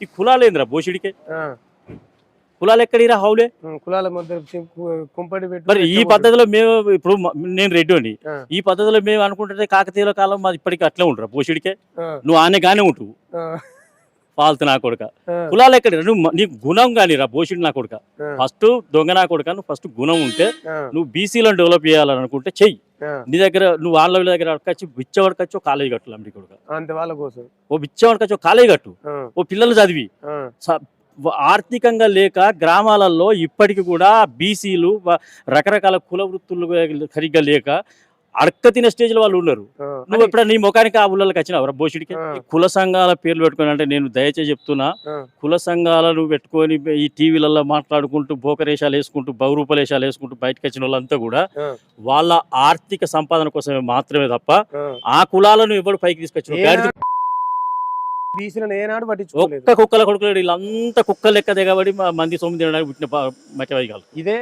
ఈ కులాలు ఏందిరా బోషిడికే. కులాలు ఎక్కడిరా హౌలే? కులాల మధ్య మరి ఈ. పద్ధతిలో మేము ఇప్పుడు నేను రెడ్డి. ఈ పద్ధతిలో మేము అనుకుంటుంటే కాకతీయుల కాలం మాది ఇప్పటికీ అట్లే ఉంటారు బోషిడికే నువ్వు ఆనే గానే ఉంటువు ఆ, ఫాల్తు నా కొడుక. కులాలు ఎక్కడ నువ్వు నీకు గుణం కానీ రా బోషిడి నా కొడుక. ఫస్ట్ దొంగ నా కొడుక నువ్వు ఫస్ట్ గుణం ఉంటే నువ్వు బీసీలను డెవలప్ చేయాలని అనుకుంటే చెయ్యి. నీ దగ్గర నువ్వు వాళ్ళ దగ్గర అడకచ్చి బిచ్చవాడికచ్చి కాలేజీ కట్టు లంబడి కొడుక. అంతే వాళ్ళ కోసం. ఓ బిచ్చవాడికచ్చి కాలేజీ కట్టు. ఓ పిల్లలు చదివి. ఆర్థికంగా లేక గ్రామాలలో ఇప్పటికి కూడా బీసీలు రకరకాల కుల వృత్తులు సరిగ్గా లేక అడక్క తినే స్టేజ్లో వాళ్ళు ఉన్నారు. నువ్వు ఎప్పుడైనా నీ ముఖానికి ఆ ఊళ్ళకి వచ్చినావు బోషిడికి కుల సంఘాల పేర్లు పెట్టుకొని అంటే నేను దయచేసి చెప్తున్నా. కుల సంఘాలను పెట్టుకొని ఈ టీవీలలో మాట్లాడుకుంటూ బోకరేషాలు వేసుకుంటూ బహురూపలేషాలు వేసుకుంటూ బయటకు వచ్చిన వాళ్ళంతా కూడా. వాళ్ళ ఆర్థిక సంపాదన కోసమే మాత్రమే తప్ప ఆ. కులాలను ఎవడు పైకి తీసుకొచ్చిన ఒక్క కుక్కల కొడుకులు వీళ్ళంతా కుక్కలు లెక్క దిగబడి మంది సొమ్ము తినడానికి పుట్టిన మధ్య ఇదే